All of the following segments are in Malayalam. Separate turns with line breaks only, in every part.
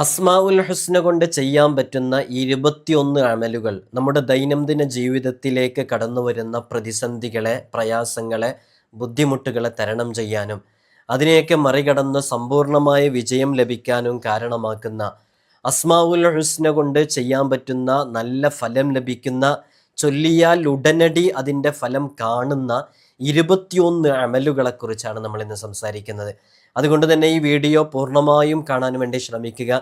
അസ്മാ ഉൽ ഹുസ്ന കൊണ്ട് ചെയ്യാൻ പറ്റുന്ന ഇരുപത്തിയൊന്ന് അമലുകൾ നമ്മുടെ ദൈനംദിന ജീവിതത്തിലേക്ക് കടന്നു വരുന്ന പ്രതിസന്ധികളെ പ്രയാസങ്ങളെ ബുദ്ധിമുട്ടുകളെ തരണം ചെയ്യാനും അതിനെയൊക്കെ മറികടന്ന് സമ്പൂർണമായ വിജയം ലഭിക്കാനും കാരണമാക്കുന്ന അസ്മാ ഉൽ ഹുസ്ന കൊണ്ട് ചെയ്യാൻ പറ്റുന്ന നല്ല ഫലം ലഭിക്കുന്ന ചൊല്ലിയാൽ ഉടനടി അതിന്റെ ഫലം കാണുന്ന ഇരുപത്തിയൊന്ന് അമലുകളെക്കുറിച്ചാണ് നമ്മൾ ഇന്ന് സംസാരിക്കുന്നത്. അതുകൊണ്ട് തന്നെ ഈ വീഡിയോ പൂർണമായും കാണാൻ വേണ്ടി ശ്രമിക്കുക.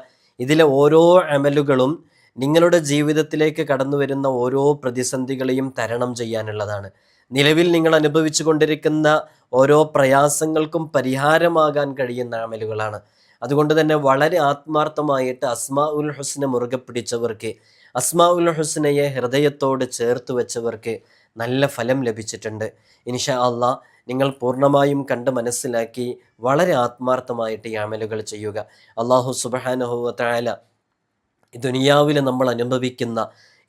ഇതിലെ ഓരോ അമലുകളും നിങ്ങളുടെ ജീവിതത്തിലേക്ക് കടന്നു വരുന്ന ഓരോ പ്രതിസന്ധികളെയും തരണം ചെയ്യാനുള്ളതാണ്. നിലവിൽ നിങ്ങൾ അനുഭവിച്ചു കൊണ്ടിരിക്കുന്ന ഓരോ പ്രയാസങ്ങൾക്കും പരിഹാരമാകാൻ കഴിയുന്ന അമലുകളാണ്. അതുകൊണ്ട് തന്നെ വളരെ ആത്മാർത്ഥമായിട്ട് അസ്മാ ഉൽ ഹുസ്നെ മുറുകെ പിടിച്ചവർക്ക് അസ്മാ ഉൽ ഹുസ്നയെ ഹൃദയത്തോട് ചേർത്ത് വെച്ചവർക്ക് നല്ല ഫലം ലഭിച്ചിട്ടുണ്ട്. ഇൻഷാ അള്ളാ നിങ്ങൾ പൂർണമായും കണ്ട് മനസ്സിലാക്കി വളരെ ആത്മാർത്ഥമായിട്ട് ഈ അമലുകൾ ചെയ്യുക. അള്ളാഹു സുബഹാനഹുവല ദുനിയാവിൽ നമ്മൾ അനുഭവിക്കുന്ന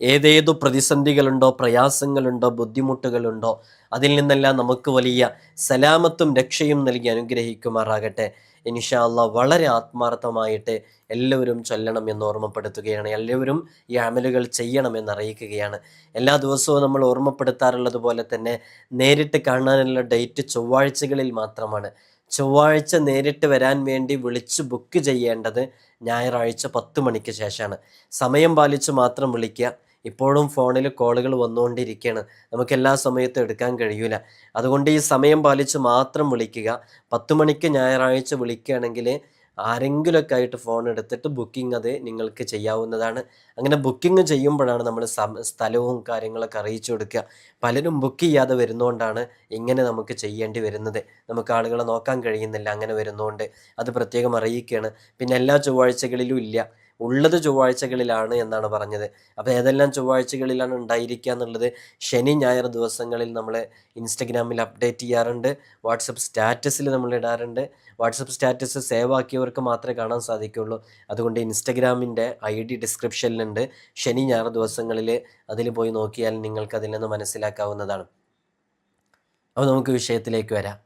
ഏതേതു പ്രതിസന്ധികളുണ്ടോ പ്രയാസങ്ങളുണ്ടോ ബുദ്ധിമുട്ടുകളുണ്ടോ അതിൽ നിന്നെല്ലാം നമുക്ക് വലിയ സലാമത്തും രക്ഷയും നൽകി അനുഗ്രഹിക്കുമാറാകട്ടെ. ഇൻഷാ അള്ളാ വളരെ ആത്മാർത്ഥമായിട്ട് എല്ലാവരും ചൊല്ലണം എന്ന് ഓർമ്മപ്പെടുത്തുകയാണ്. എല്ലാവരും ഈ അമലുകൾ ചെയ്യണമെന്ന് അറിയിക്കുകയാണ്. എല്ലാ ദിവസവും നമ്മൾ ഓർമ്മപ്പെടുത്താറുള്ളത് പോലെ തന്നെ നേരിട്ട് കാണാനുള്ള ഡേറ്റ് ചൊവ്വാഴ്ചകളിൽ മാത്രമാണ്. ചൊവ്വാഴ്ച നേരിട്ട് വരാൻ വേണ്ടി വിളിച്ച് ബുക്ക് ചെയ്യേണ്ടത് ഞായറാഴ്ച പത്ത് മണിക്ക് ശേഷമാണ്. സമയം പാലിച്ച് മാത്രം വിളിക്കുക. ഇപ്പോഴും ഫോണിൽ കോളുകൾ വന്നുകൊണ്ടിരിക്കുകയാണ്. നമുക്ക് എല്ലാ സമയത്തും എടുക്കാൻ കഴിയൂല. അതുകൊണ്ട് ഈ സമയം പാലിച്ച് മാത്രം വിളിക്കുക. പത്ത് മണിക്ക് ഞായറാഴ്ച വിളിക്കുകയാണെങ്കിൽ ആരെങ്കിലുമൊക്കെ ആയിട്ട് ഫോൺ എടുത്തിട്ട് ബുക്കിംഗ് അത് നിങ്ങൾക്ക് ചെയ്യാവുന്നതാണ്. അങ്ങനെ ബുക്കിംഗ് ചെയ്യുമ്പോഴാണ് നമ്മൾ സ്ഥലവും കാര്യങ്ങളൊക്കെ അറിയിച്ചു കൊടുക്കുക. പലരും ബുക്ക് ചെയ്യാതെ വരുന്നതുകൊണ്ടാണ് ഇങ്ങനെ നമുക്ക് ചെയ്യേണ്ടി വരുന്നത്. നമുക്ക് ആളുകളെ നോക്കാൻ കഴിയുന്നില്ല അങ്ങനെ വരുന്നതുകൊണ്ട് അത് പ്രത്യേകം അറിയിക്കുകയാണ്. പിന്നെ എല്ലാ ചൊവ്വാഴ്ചകളിലും ഇല്ല. ഉള്ളത് ചൊവ്വാഴ്ചകളിലാണ് എന്നാണ് പറഞ്ഞത്. അപ്പോൾ ഏതെല്ലാം ചൊവ്വാഴ്ചകളിലാണ് ഉണ്ടായിരിക്കുക എന്നുള്ളത് ശനി ഞായർ ദിവസങ്ങളിൽ നമ്മൾ ഇൻസ്റ്റഗ്രാമിൽ അപ്ഡേറ്റ് ചെയ്യാറുണ്ട്. വാട്സപ്പ് സ്റ്റാറ്റസിൽ നമ്മൾ ഇടാറുണ്ട്. വാട്സപ്പ് സ്റ്റാറ്റസ് സേവ് ആക്കിയവർക്ക് മാത്രമേ കാണാൻ സാധിക്കുള്ളൂ അതുകൊണ്ട് ഇൻസ്റ്റഗ്രാമിന്റെ ഐ ഡി ഡിസ്ക്രിപ്ഷനിലുണ്ട്. ശനി ഞായർ ദിവസങ്ങളിൽ അതിൽ പോയി നോക്കിയാൽ നിങ്ങൾക്ക് അതിൽ നിന്ന് മനസ്സിലാക്കാവുന്നതാണ്. അപ്പോൾ നമുക്ക് വിഷയത്തിലേക്ക് വരാം.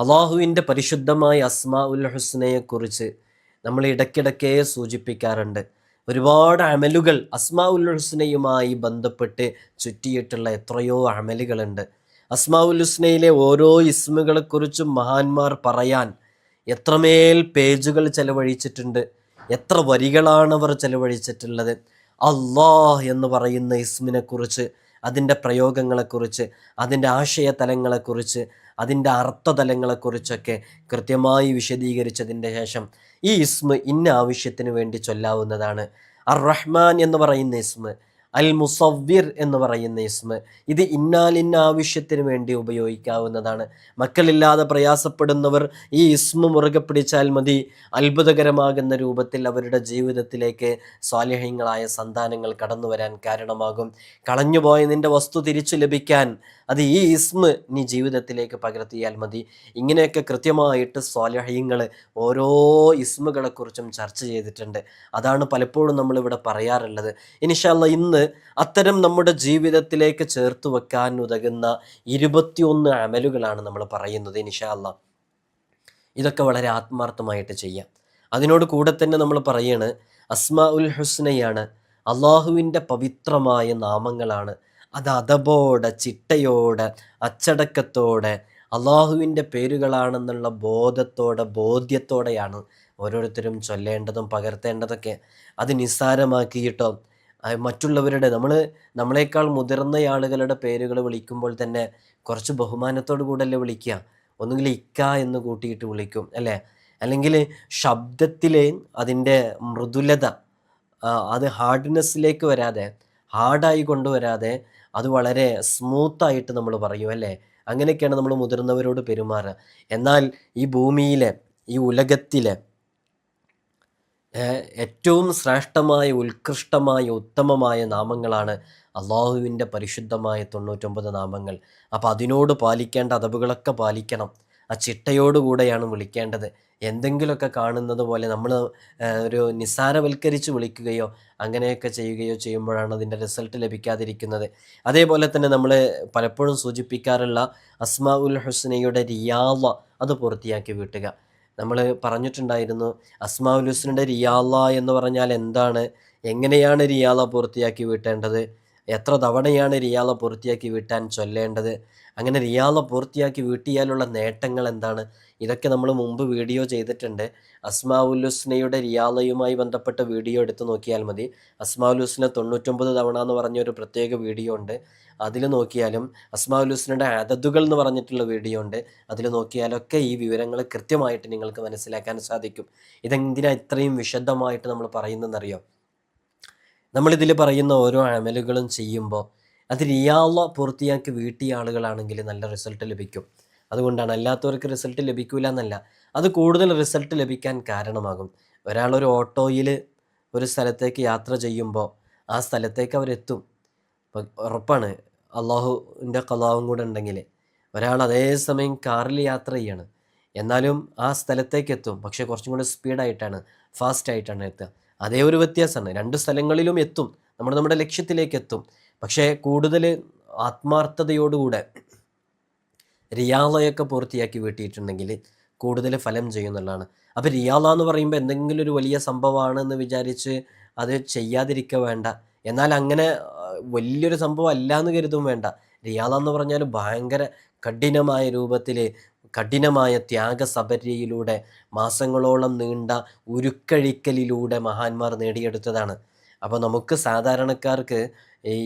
അള്ളാഹുവിന്റെ പരിശുദ്ധമായ അസ്മാ ഉൽ ഹുസ്നയെക്കുറിച്ച് നമ്മൾ ഇടയ്ക്കിടയ്ക്കേ സൂചിപ്പിക്കാറുണ്ട്. ഒരുപാട് അമലുകൾ അസ്മാ ഉൽ ഹുസ്നയുമായി ബന്ധപ്പെട്ട് ചുറ്റിയിട്ടുള്ള എത്രയോ അമലുകളുണ്ട്. അസ്മാ ഉൽ ഹുസ്നയിലെ ഓരോ ഇസ്മുകളെക്കുറിച്ചും മഹാന്മാർ പറയാൻ എത്രമേൽ പേജുകൾ ചെലവഴിച്ചിട്ടുണ്ട് എത്ര വരികളാണ് അവർ ചെലവഴിച്ചിട്ടുള്ളത്. അള്ളാഹ് എന്ന് പറയുന്ന ഇസ്മിനെക്കുറിച്ച് അതിന്റെ പ്രയോഗങ്ങളെക്കുറിച്ച് അതിന്റെ ആശയതലങ്ങളെക്കുറിച്ച് അതിന്റെ അർത്ഥതലങ്ങളെക്കുറിച്ചൊക്കെ കൃത്യമായി വിശദീകരിച്ചതിന്റെ ശേഷം ഈ ഇസ്മ ഇന്ന ആവശ്യത്തിന് വേണ്ടി ചൊല്ലാവുന്നതാണ്. അർ റഹ്മാൻ എന്ന് പറയുന്ന ഇസ്മ അൽ മുസവ്വിർ എന്ന് പറയുന്ന ഇസ്മ. ഇത് ഇന്നാലിന്ന ആവശ്യത്തിന് വേണ്ടി ഉപയോഗിക്കാവുന്നതാണ്. മക്കളില്ലാതെ പ്രയാസപ്പെടുന്നവർ ഈ ഇസ്മ മുറുകെ പിടിച്ചാൽ മതി. അത്ഭുതകരമാകുന്ന രൂപത്തിൽ അവരുടെ ജീവിതത്തിലേക്ക് സ്വാലിഹ്യങ്ങളായ സന്താനങ്ങൾ കടന്നു വരാൻ കാരണമാകും. കളഞ്ഞുപോയ നിന്റെ വസ്തു തിരിച്ചു ലഭിക്കാൻ അത് ഈ ഇസ്മ നീ ജീവിതത്തിലേക്ക് പകർത്തിയാൽ മതി. ഇങ്ങനെയൊക്കെ കൃത്യമായിട്ട് സ്വാലഹ്യങ്ങൾ ഓരോ ഇസ്മുകളെക്കുറിച്ചും ചർച്ച ചെയ്തിട്ടുണ്ട്. അതാണ് പലപ്പോഴും നമ്മളിവിടെ പറയാറുള്ളത്. ഇനിഷല്ല ഇന്ന് അത്തരം നമ്മുടെ ജീവിതത്തിലേക്ക് ചേർത്ത് വെക്കാൻ ഉതകുന്ന ഇരുപത്തിയൊന്ന് അമലുകളാണ് നമ്മൾ പറയുന്നത് നിഷാല്ല ഇതൊക്കെ വളരെ ആത്മാർത്ഥമായിട്ട് ചെയ്യാം. അതിനോട് കൂടെ തന്നെ നമ്മൾ പറയാണ് അസ്മാ ഉൽ ഹുസ്നയാണ് അള്ളാഹുവിന്റെ പവിത്രമായ നാമങ്ങളാണ്. അത് അതബോടെ ചിട്ടയോടെ അച്ചടക്കത്തോടെ അള്ളാഹുവിന്റെ പേരുകളാണെന്നുള്ള ബോധത്തോടെ ബോധ്യത്തോടെയാണ് ഓരോരുത്തരും ചൊല്ലേണ്ടതും പകർത്തേണ്ടതൊക്കെ. അത് നിസ്സാരമാക്കിയിട്ടോ മറ്റുള്ളവരുടെ നമ്മൾ നമ്മളെക്കാൾ മുതിർന്ന ആളുകളുടെ പേരുകൾ വിളിക്കുമ്പോൾ തന്നെ കുറച്ച് ബഹുമാനത്തോടു കൂടല്ലേ വിളിക്കുക ഒന്നുകിൽ ഇക്ക എന്ന് കൂട്ടിയിട്ട് വിളിക്കും അല്ലേ? അല്ലെങ്കിൽ ശബ്ദത്തിലെ അതിന്റെ മൃദുലത അത് ഹാർഡ്നെസ്സിലേക്ക് വരാതെ ഹാർഡായി കൊണ്ടുവരാതെ അത് വളരെ സ്മൂത്തായിട്ട് നമ്മൾ പറയും അല്ലേ? അങ്ങനെയൊക്കെയാണ് നമ്മൾ മുതിർന്നവരോട് പെരുമാറുക. എന്നാൽ ഈ ഭൂമിയിലെ ഈ ഉലകത്തിലെ ഏറ്റവും ശ്രേഷ്ഠമായ ഉത്കൃഷ്ടമായ ഉത്തമമായ നാമങ്ങളാണ് അള്ളാഹുവിന്റെ പരിശുദ്ധമായ തൊണ്ണൂറ്റൊമ്പത് നാമങ്ങൾ. അപ്പോൾ അതിനോട് പാലിക്കേണ്ട അതവുകളൊക്കെ പാലിക്കണം. ആ ചിട്ടയോടുകൂടെയാണ് വിളിക്കേണ്ടത്. എന്തെങ്കിലുമൊക്കെ കാണുന്നത് പോലെ നമ്മൾ ഒരു നിസ്സാരവൽക്കരിച്ച് വിളിക്കുകയോ അങ്ങനെയൊക്കെ ചെയ്യുകയോ ചെയ്യുമ്പോഴാണ് അതിന്റെ റിസൾട്ട് ലഭിക്കാതിരിക്കുന്നത്. അതേപോലെ തന്നെ നമ്മൾ പലപ്പോഴും സൂചിപ്പിക്കാറുള്ള അസ്മാ ഉൽ ഹുസ്നയുടെ റിയാവ അത് പൂർത്തിയാക്കി വീട്ടുക. നമ്മൾ പറഞ്ഞിട്ടുണ്ടായിരുന്നു അസ്മാഉൽ ഹുസ്നയുടെ റിയാല എന്ന് പറഞ്ഞാൽ എന്താണ്? എങ്ങനെയാണ് റിയാല പൂർത്തിയാക്കി വീട്ടേണ്ടത്? എത്ര തവണയാണ് റിയാല പൂർത്തിയാക്കി വീട്ടാൻ ചൊല്ലേണ്ടത്? അങ്ങനെ റിയാല പൂർത്തിയാക്കി വീട്ടിയാലുള്ള നേട്ടങ്ങൾ എന്താണ് ഇതൊക്കെ നമ്മൾ മുമ്പ് വീഡിയോ ചെയ്തിട്ടുണ്ട്. അസ്മാഉൽ ഹുസ്നയുടെ റിയാലയുമായി ബന്ധപ്പെട്ട വീഡിയോ എടുത്തു നോക്കിയാൽ മതി. അസ്മാഉൽ ഹുസ്ന തൊണ്ണൂറ്റൊമ്പത് തവണ എന്ന് പറഞ്ഞ ഒരു പ്രത്യേക വീഡിയോ ഉണ്ട്. അതിൽ നോക്കിയാലും അസ്മാഉൽ ഹുസ്നയുടെ അതതുകൾ എന്ന് പറഞ്ഞിട്ടുള്ള വീഡിയോ ഉണ്ട്. അതിൽ നോക്കിയാലൊക്കെ ഈ വിവരങ്ങൾ കൃത്യമായിട്ട് നിങ്ങൾക്ക് മനസ്സിലാക്കാൻ സാധിക്കും. ഇതെന്തിനാ ഇത്രയും വിശദമായിട്ട് നമ്മൾ പറയുന്നതെന്നറിയോ? നമ്മളിതിൽ പറയുന്ന ഓരോ അമലുകളും ചെയ്യുമ്പോൾ അത് റിയാള പൂർത്തിയാക്കി വീട്ടിയ ആളുകളാണെങ്കിൽ നല്ല റിസൾട്ട് ലഭിക്കും. അതുകൊണ്ടാണ് അല്ലാത്തവർക്ക് റിസൾട്ട് ലഭിക്കില്ല എന്നല്ല അത് കൂടുതൽ റിസൾട്ട് ലഭിക്കാൻ കാരണമാകും. ഒരാളൊരു ഓട്ടോയിൽ ഒരു സ്ഥലത്തേക്ക് യാത്ര ചെയ്യുമ്പോൾ ആ സ്ഥലത്തേക്ക് അവരെത്തും. ഉറപ്പാണ് അള്ളാഹുവിന്റെ കലാവും കൂടെ ഉണ്ടെങ്കിൽ ഒരാൾ അതേസമയം കാറിൽ യാത്ര ചെയ്യാണ്. എന്നാലും ആ സ്ഥലത്തേക്ക് എത്തും. പക്ഷേ കുറച്ചും കൂടെ സ്പീഡായിട്ടാണ് ഫാസ്റ്റായിട്ടാണ് എത്തുക. അതേ ഒരു വ്യത്യാസമാണ്. രണ്ട് സ്ഥലങ്ങളിലും എത്തും. നമ്മൾ നമ്മുടെ ലക്ഷ്യത്തിലേക്ക് എത്തും. പക്ഷേ കൂടുതൽ ആത്മാർത്ഥതയോടുകൂടെ റിയാളയൊക്കെ പൂർത്തിയാക്കി വീട്ടിയിട്ടുണ്ടെങ്കിൽ കൂടുതൽ ഫലം ചെയ്യുന്നുള്ളതാണ്. അപ്പോൾ റിയാള എന്ന് പറയുമ്പോൾ എന്തെങ്കിലും ഒരു വലിയ സംഭവമാണ് എന്ന് വിചാരിച്ച് അത് ചെയ്യാതിരിക്കുക വേണ്ട. എന്നാൽ അങ്ങനെ വലിയൊരു സംഭവം അല്ല എന്ന് കരുതും വേണ്ട. റിയാള എന്ന് പറഞ്ഞാൽ ഭയങ്കര കഠിനമായ രൂപത്തിൽ കഠിനമായ ത്യാഗസബരിയിലൂടെ മാസങ്ങളോളം നീണ്ട ഉരുക്കഴിക്കലിലൂടെ മഹാന്മാർ നേടിയെടുത്തതാണ്. അപ്പോൾ നമുക്ക് സാധാരണക്കാർക്ക് ഈ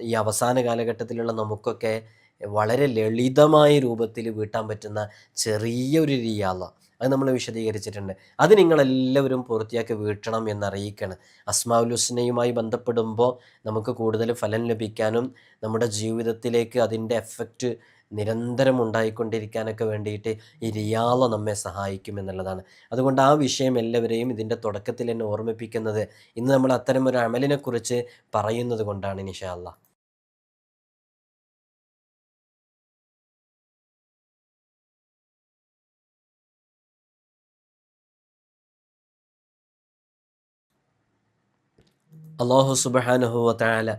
ഈ അവസാന കാലഘട്ടത്തിലുള്ള നമുക്കൊക്കെ വളരെ ലളിതമായ രൂപത്തിൽ വീട്ടാൻ പറ്റുന്ന ചെറിയൊരു റിയാള അത് നമ്മൾ വിശദീകരിച്ചിട്ടുണ്ട്. അത് നിങ്ങളെല്ലാവരും പൂർത്തിയാക്കി വീട്ടണം എന്നറിയിക്കണം. അസ്മാവുലുസ്നയുമായി ബന്ധപ്പെടുമ്പോൾ നമുക്ക് കൂടുതൽ ഫലം ലഭിക്കാനും നമ്മുടെ ജീവിതത്തിലേക്ക് അതിന്റെ എഫക്റ്റ് നിരന്തരം ഉണ്ടായിക്കൊണ്ടിരിക്കാനൊക്കെ വേണ്ടിയിട്ട് ഈ റിയാള നമ്മെ സഹായിക്കും എന്നുള്ളതാണ്. അതുകൊണ്ട് ആ വിഷയം എല്ലാവരെയും ഇതിന്റെ തുടക്കത്തിൽ എന്നെ ഓർമ്മിപ്പിക്കുന്നത് ഇന്ന് നമ്മൾ അത്തരം ഒരു അമലിനെക്കുറിച്ച് പറയുന്നത് കൊണ്ടാണ് നിഷാല്ല അള്ളാഹു സുബഹാനുഹുവ താല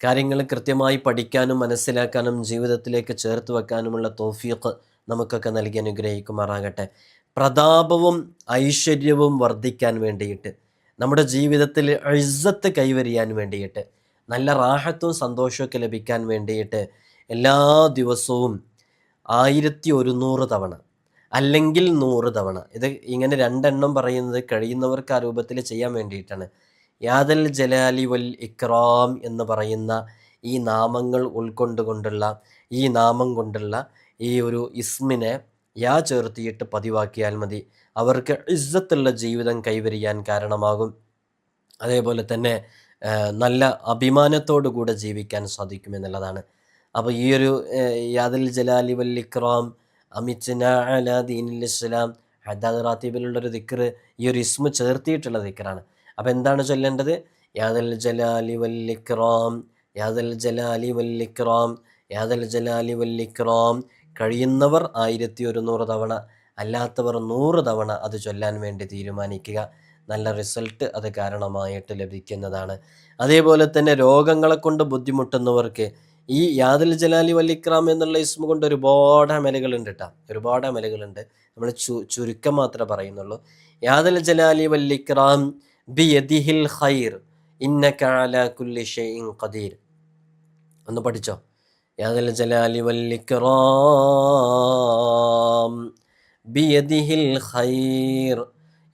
കാര്യങ്ങൾ കൃത്യമായി പഠിക്കാനും മനസ്സിലാക്കാനും ജീവിതത്തിലേക്ക് ചേർത്ത് വെക്കാനുമുള്ള തോഫീഖ് നമുക്കൊക്കെ നൽകി അനുഗ്രഹിക്കുമാറാകട്ടെ. പ്രതാപവും ഐശ്വര്യവും വർദ്ധിക്കാൻ വേണ്ടിയിട്ട് നമ്മുടെ ജീവിതത്തിൽ ഇസ്സത്ത് കൈവരിയാൻ വേണ്ടിയിട്ട് നല്ല റാഹത്തും സന്തോഷമൊക്കെ ലഭിക്കാൻ വേണ്ടിയിട്ട് എല്ലാ ദിവസവും ആയിരത്തി ഒരുന്നൂറ് തവണ അല്ലെങ്കിൽ നൂറ് തവണ ഇത് ഇങ്ങനെ രണ്ടെണ്ണം പറയുന്നത് കഴിയുന്നവർക്ക് ആ രൂപത്തിൽ ചെയ്യാൻ വേണ്ടിയിട്ടാണ്. യാദൽ ജലാലി വൽ ഇക്രാം എന്ന് പറയുന്ന ഈ നാമങ്ങൾ ഉൾക്കൊണ്ടുകൊണ്ടുള്ള ഈ നാമം കൊണ്ടുള്ള ഈ ഒരു ഇസ്മിനെ യാ ചേർത്തിയിട്ട് പതിവാക്കിയാൽ മതി. അവർക്ക് ഇസ്സത്തുള്ള ജീവിതം കൈവരിയാൻ കാരണമാകും. അതേപോലെ തന്നെ നല്ല അഭിമാനത്തോടു കൂടെ ജീവിക്കാൻ സാധിക്കും എന്നുള്ളതാണ്. അപ്പോൾ ഈ ഒരു യാദിൽ ജലാലി വൽ ഇക്റാം അമിച്ചന അലാദീൻ ഇസ്ലാം ഹദാദ് റാത്തീബിലുള്ളൊരു ദിക്കർ ഈ ഒരു ഇസ്മു ചേർത്തിയിട്ടുള്ള ദിക്റാണ്. അപ്പോൾ എന്താണ് ചൊല്ലേണ്ടത്? യാദൽ ജലാലി ഇക്റാം യാദൽ ജലാലി ഇക്റാം യാദൽ ജലാലി ഇക്റാം കഴിയുന്നവർ ആയിരത്തി ഒരുന്നൂറ് തവണ അല്ലാത്തവർ നൂറ് തവണ അത് ചൊല്ലാൻ വേണ്ടി തീരുമാനിക്കുക. നല്ല റിസൾട്ട് അത് കാരണമായിട്ട് ലഭിക്കുന്നതാണ്. അതേപോലെ തന്നെ രോഗങ്ങളെ കൊണ്ട് ബുദ്ധിമുട്ടുന്നവർക്ക് ഈ യാദൽ ജലാലി വല്ലിക്രാം എന്നുള്ള ഇസ്മ കൊണ്ട് ഒരുപാട് അമലുകളുണ്ട് കേട്ടോ ഒരുപാട് അമലുകളുണ്ട്. നമ്മൾ ചു ചുരുക്കം മാത്രമേ പറയുന്നുള്ളൂ. യാദൽ ജലാലി വല്ലിക്രാം ബി യദിഹിൽ ഖൈർ ഇന്നക അലാ കുല്ലി ഷൈഇൻ ഖദീർ. ഒന്ന് പഠിച്ചോ. യാദൽ ജലാലി വല്ലിക്റാം ബിയദിഹിൽ ഖൈർ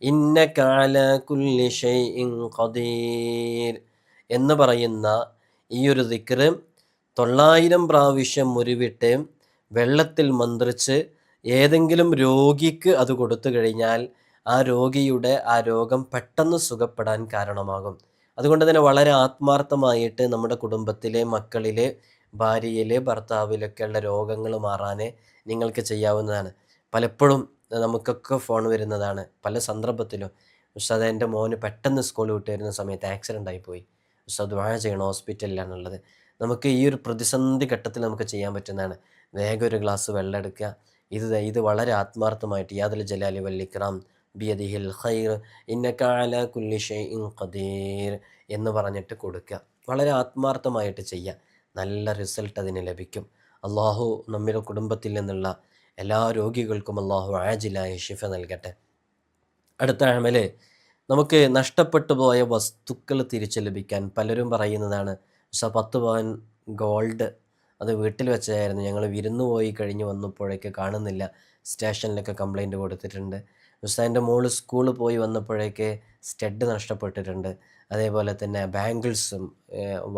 ഇന്നക അലാ കുല്ലി ഷൈഇൻ ഖദീർ. എന്ന് പറയുന്ന ഈ ഒരു ദിക്റ് തൊള്ളായിരം പ്രാവശ്യം മുരുവിട്ട് വെള്ളത്തിൽ മന്ത്രിച്ച് ഏതെങ്കിലും രോഗിക്ക് അത് കൊടുത്തു കഴിഞ്ഞാൽ ആ രോഗിയുടെ ആ രോഗം പെട്ടെന്ന് സുഖപ്പെടാൻ കാരണമാകും. അതുകൊണ്ട് തന്നെ വളരെ ആത്മാർത്ഥമായിട്ട് നമ്മുടെ കുടുംബത്തിലെ മക്കളിലെ ഭാര്യയിലെ ഭർത്താവിലൊക്കെ ഉള്ള രോഗങ്ങൾ മാറാനേ നിങ്ങൾക്ക് ചെയ്യാവുന്നതാണ്. പലപ്പോഴും നമുക്കൊക്കെ ഫോൺ വരുന്നതാണ്. പല സന്ദർഭത്തിലും ഉസ്താദ് എന്റെ മോന് പെട്ടെന്ന് സ്കൂൾ വിട്ട് വരുന്ന സമയത്ത് ആക്സിഡന്റ് ആയിപ്പോയി. ഉസ്താദ് വാഴ ചെയ്യണം ഹോസ്പിറ്റലിലാണുള്ളത് നമുക്ക് ഈ ഒരു പ്രതിസന്ധി ഘട്ടത്തിൽ നമുക്ക് ചെയ്യാൻ പറ്റുന്നതാണ്. വേഗം ഒരു ഗ്ലാസ് വെള്ളം എടുക്കുക. ഇത് ഇത് വളരെ ആത്മാർത്ഥമായിട്ട് യാതൊരു ജലാലി വല്ലിക്രാം ബിയദിഹിൽ ഖൈർ ഇന്നക അലാ കുല്ലി ഷൈഇൻ ഖദീർ എന്ന് പറഞ്ഞിട്ട് കൊടുക്കുക. വളരെ ആത്മാർത്ഥമായിട്ട് ചെയ്യുക. നല്ല റിസൾട്ട് അതിന് ലഭിക്കും. അള്ളാഹു നമ്മുടെ കുടുംബത്തിൽ നിന്നുള്ള എല്ലാ രോഗികൾക്കും അള്ളാഹു ആജിലായ ഷിഫ നൽകട്ടെ. അടുത്ത അമൽ നമുക്ക് നഷ്ടപ്പെട്ടു പോയ വസ്തുക്കൾ തിരിച്ചു ലഭിക്കാൻ പലരും പറയുന്നതാണ് പക്ഷേ പത്ത് പവൻ ഗോൾഡ് അത് വീട്ടിൽ വെച്ചായിരുന്നു ഞങ്ങൾ വിരുന്ന് പോയി കഴിഞ്ഞ് വന്നപ്പോഴേക്ക് കാണുന്നില്ല. സ്റ്റേഷനിലൊക്കെ കംപ്ലൈന്റ് കൊടുത്തിട്ടുണ്ട്. ഉസ്താദിന്റെ മോൾ സ്കൂളിൽ പോയി വന്നപ്പോഴേക്ക് സ്റ്റഡ് നഷ്ടപ്പെട്ടിട്ടുണ്ട്. അതേപോലെ തന്നെ ബാംഗിൾസും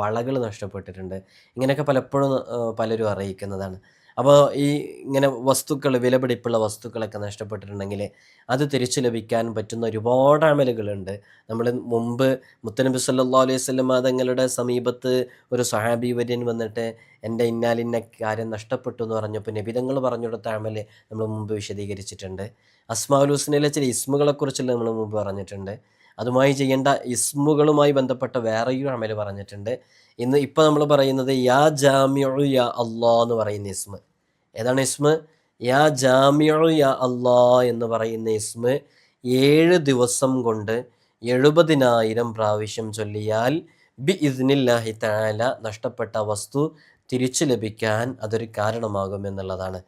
വളകൾ നഷ്ടപ്പെട്ടിട്ടുണ്ട്. ഇങ്ങനെയൊക്കെ പലപ്പോഴും പലരും അറിയിക്കുന്നതാണ്. അപ്പോൾ ഈ ഇങ്ങനെ വസ്തുക്കൾ വിലപിടിപ്പുള്ള വസ്തുക്കളൊക്കെ നഷ്ടപ്പെട്ടിട്ടുണ്ടെങ്കിൽ അത് തിരിച്ചു ലഭിക്കാൻ പറ്റുന്ന ഒരുപാട് അമലുകളുണ്ട്. നമ്മൾ മുമ്പ് മുത്തനബി സല്ലാ അലൈഹി വസല്ലം തങ്ങളുടെ സമീപത്ത് ഒരു സഹാബി വര്യൻ വന്നിട്ട് എന്റെ ഇന്നാലിന്ന കാര്യം നഷ്ടപ്പെട്ടു എന്ന് പറഞ്ഞപ്പോൾ നബിതങ്ങൾ പറഞ്ഞു കൊടുത്ത അമൽ നമ്മൾ മുമ്പ് വിശദീകരിച്ചിട്ടുണ്ട്. അസ്മാഉൽ ഹുസ്നയിലെ ചില ഇസ്മുകളെക്കുറിച്ചുള്ള നമ്മൾ മുമ്പ് പറഞ്ഞിട്ടുണ്ട്. അതുമായി ചെയ്യേണ്ട ഇസ്മുകളുമായി ബന്ധപ്പെട്ട വേറെയും അമൽ പറഞ്ഞിട്ടുണ്ട്. ഇന്ന് ഇപ്പോൾ നമ്മൾ പറയുന്നത് യാ ജാമിഉ യാ അള്ളാ എന്ന് പറയുന്ന ഇസ്മ. ഏതാണ് ഇസ്മ? യാ ജാമിഉ യാ അള്ളാ എന്ന് പറയുന്ന ഇസ്മ ഏഴ് ദിവസം കൊണ്ട് എഴുപതിനായിരം പ്രാവശ്യം ചൊല്ലിയാൽ ബി ഇസ്നില്ലാഹി തആല നഷ്ടപ്പെട്ട വസ്തു തിരിച്ചു ലഭിക്കാൻ അതൊരു കാരണമാകും എന്നുള്ളതാണ്.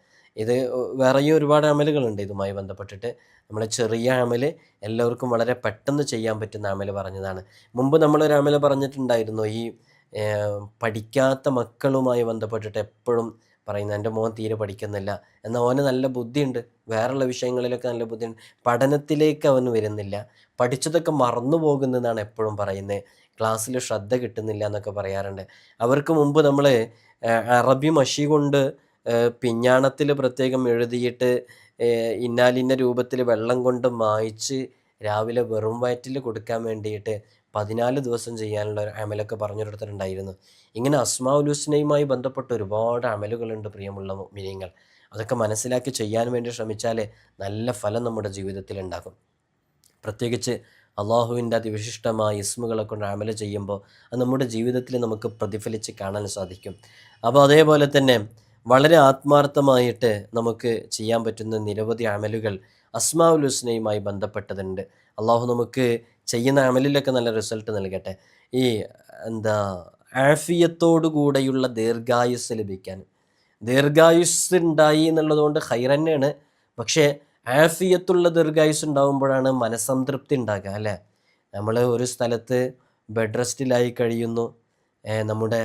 ഇത് വേറെയും ഒരുപാട് അമലുകളുണ്ട് ഇതുമായി ബന്ധപ്പെട്ടിട്ട്. നമ്മൾ ചെറിയ അമൽ എല്ലാവർക്കും വളരെ പെട്ടെന്ന് ചെയ്യാൻ പറ്റുന്ന അമൽ പറഞ്ഞതാണ്. മുമ്പ് നമ്മളൊരു അമൽ പറഞ്ഞിട്ടുണ്ടായിരുന്നു ഈ പഠിക്കാത്ത മക്കളുമായി ബന്ധപ്പെട്ടിട്ട് എപ്പോഴും പറയുന്നത് എന്റെ മോൻ തീരെ പഠിക്കുന്നില്ല. എന്നാൽ അവന് നല്ല ബുദ്ധിയുണ്ട്. വേറെയുള്ള വിഷയങ്ങളിലൊക്കെ നല്ല ബുദ്ധിയുണ്ട്. പഠനത്തിലേക്ക് അവൻ വരുന്നില്ല. പഠിച്ചതൊക്കെ മറന്നു പോകുന്നതെന്നാണ് എപ്പോഴും പറയുന്നത് ക്ലാസ്സിൽ ശ്രദ്ധ കിട്ടുന്നില്ല എന്നൊക്കെ പറയാറുണ്ട്. അവർക്ക് മുമ്പ് നമ്മൾ അറബി മഷി കൊണ്ട് പിഞ്ഞാണത്തിൽ പ്രത്യേകം എഴുതിയിട്ട് ഇന്നാലിന്ന രൂപത്തിൽ വെള്ളം കൊണ്ട് മായ്ച്ച് രാവിലെ വെറും വയറ്റിൽ കൊടുക്കാൻ വേണ്ടിയിട്ട് പതിനാല് ദിവസം ചെയ്യാനുള്ള ഒരു അമലൊക്കെ പറഞ്ഞു കൊടുത്തിട്ടുണ്ടായിരുന്നു ഇങ്ങനെ അസ്മാഉൽ ബന്ധപ്പെട്ട് ഒരുപാട് അമലുകളുണ്ട് പ്രിയമുള്ള മിനിയങ്ങൾ. അതൊക്കെ മനസ്സിലാക്കി ചെയ്യാൻ വേണ്ടി ശ്രമിച്ചാൽ നല്ല ഫലം നമ്മുടെ ജീവിതത്തിൽ ഉണ്ടാകും. പ്രത്യേകിച്ച് അള്ളാഹുവിന്റെ അതിവിശിഷ്ടമായ ഇസ്മുകളെ കൊണ്ട് അമല ചെയ്യുമ്പോൾ അത് നമ്മുടെ ജീവിതത്തിൽ നമുക്ക് പ്രതിഫലിച്ച് കാണാൻ സാധിക്കും. അപ്പോൾ അതേപോലെ തന്നെ വളരെ ആത്മാർത്ഥമായിട്ട് നമുക്ക് ചെയ്യാൻ പറ്റുന്ന നിരവധി അമലുകൾ അസ്മാഉൽ ഹുസ്നയുമായി ബന്ധപ്പെട്ടതുണ്ട്. അള്ളാഹു നമുക്ക് ചെയ്യുന്ന അമലിലൊക്കെ നല്ല റിസൾട്ട് നൽകട്ടെ. ഈ എന്താ ആഫിയത്തോടു കൂടെയുള്ള ദീർഘായുസ് ലഭിക്കാൻ. ദീർഘായുസ് ഉണ്ടായി എന്നുള്ളതുകൊണ്ട് ഹൈർ തന്നെയാണ്. പക്ഷേ ആഫിയത്തുള്ള ദീർഘായുസ് ഉണ്ടാകുമ്പോഴാണ് മനസ്സംതൃപ്തി ഉണ്ടാകുക അല്ലേ? നമ്മൾ ഒരു സ്ഥലത്ത് ബെഡ് റെസ്റ്റിലായി കഴിയുന്നു. നമ്മുടെ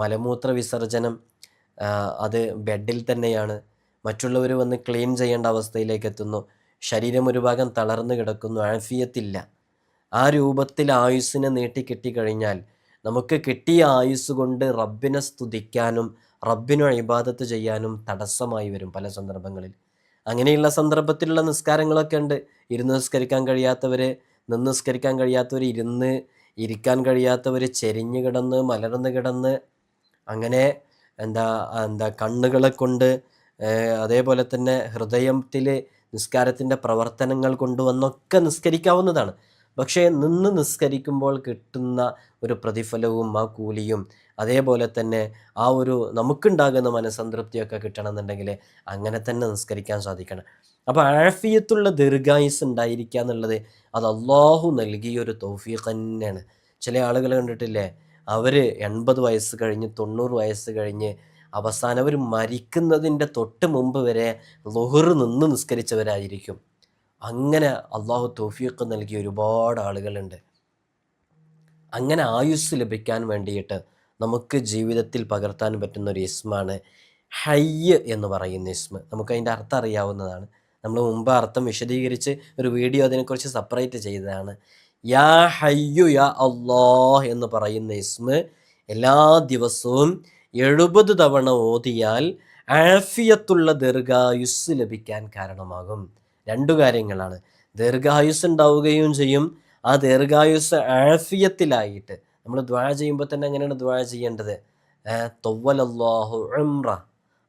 മലമൂത്ര വിസർജനം അത് ബെഡിൽ തന്നെയാണ്. മറ്റുള്ളവർ വന്ന് ക്ലെയിം ചെയ്യേണ്ട അവസ്ഥയിലേക്ക് എത്തുന്നു. ശരീരം ഒരു ഭാഗം തളർന്നു കിടക്കുന്നു. ആഫിയത്തില്ല. ആ രൂപത്തിൽ ആയുസ്സിനെ നീട്ടി കിട്ടിക്കഴിഞ്ഞാൽ നമുക്ക് കിട്ടിയ ആയുസ് കൊണ്ട് റബ്ബിനെ സ്തുതിക്കാനും റബ്ബിനു ഇബാദത്ത് ചെയ്യാനും തടസ്സമായി വരും പല സന്ദർഭങ്ങളിൽ. അങ്ങനെയുള്ള സന്ദർഭത്തിലുള്ള നിസ്കാരങ്ങളൊക്കെ ഉണ്ട്. ഇരുന്ന് നിസ്കരിക്കാൻ കഴിയാത്തവർ നിന്ന് നിസ്കരിക്കാൻ കഴിയാത്തവർ ഇരുന്ന് ഇരിക്കാൻ കഴിയാത്തവർ ചെരിഞ്ഞ് കിടന്ന് മലർന്ന് കിടന്ന് അങ്ങനെ എന്താ എന്താ കണ്ണുകളെ കൊണ്ട് അതേപോലെ തന്നെ ഹൃദയത്തിൽ നിസ്കാരത്തിന്റെ പ്രവർത്തനങ്ങൾ കൊണ്ടുവന്നൊക്കെ നിസ്കരിക്കാവുന്നതാണ്. പക്ഷേ നിന്ന് നിസ്കരിക്കുമ്പോൾ കിട്ടുന്ന ഒരു പ്രതിഫലവും ആ കൂലിയും അതേപോലെ തന്നെ ആ ഒരു നമുക്കുണ്ടാകുന്ന മനസ്സംതൃപ്തിയൊക്കെ കിട്ടണമെന്നുണ്ടെങ്കിൽ അങ്ങനെ തന്നെ നിസ്കരിക്കാൻ സാധിക്കണം. അപ്പോൾ ആഫിയത്തുള്ള ദീർഘായുസ് ഉണ്ടായിരിക്കുക എന്നുള്ളത് അത് അള്ളാഹു നൽകിയൊരു തൗഫീഖ് തന്നെയാണ്. ചില ആളുകൾ കണ്ടിട്ടില്ലേ? അവർ എൺപത് വയസ്സ് കഴിഞ്ഞ് തൊണ്ണൂറ് വയസ്സ് കഴിഞ്ഞ് അവസാനം അവർ മരിക്കുന്നതിന്റെ തൊട്ട് മുമ്പ് വരെ ലൊഹർ നിന്ന് നിസ്കരിച്ചവരായിരിക്കും. അങ്ങനെ അള്ളാഹു തോഫിയൊക്കെ നൽകിയ ഒരുപാട് ആളുകളുണ്ട്. അങ്ങനെ ആയുസ് ലഭിക്കാൻ വേണ്ടിയിട്ട് നമുക്ക് ജീവിതത്തിൽ പകർത്താൻ പറ്റുന്ന ഒരു ഇസ്മാണ് ഹയ്യ് എന്ന് പറയുന്ന ഇസ്മ. നമുക്ക് അതിന്റെ അർത്ഥം അറിയാവുന്നതാണ്. നമ്മൾ മുമ്പ് അർത്ഥം വിശദീകരിച്ച് ഒരു വീഡിയോ അതിനെക്കുറിച്ച് സെപ്പറേറ്റ് ചെയ്തതാണ്. യാ ഹയ്യു യാ അള്ളാഹ് എന്ന് പറയുന്ന ഇസ്മ എല്ലാ ദിവസവും എഴുപത് തവണ ഓതിയാൽ ആഫിയത്തുള്ള ദീർഘായുസ് ലഭിക്കാൻ കാരണമാകും. രണ്ടു കാര്യങ്ങളാണ്. ദീർഘായുസ് ഉണ്ടാവുകയും ചെയ്യും. ആ ദീർഘായുസ് ആഫിയത്തിലായിട്ട് നമ്മൾ ദ്വാഴ ചെയ്യുമ്പോൾ തന്നെ എങ്ങനെയാണ് ദ്വാഴ ചെയ്യേണ്ടത്? തൊവ്വലല്ലാഹു ഉംറ.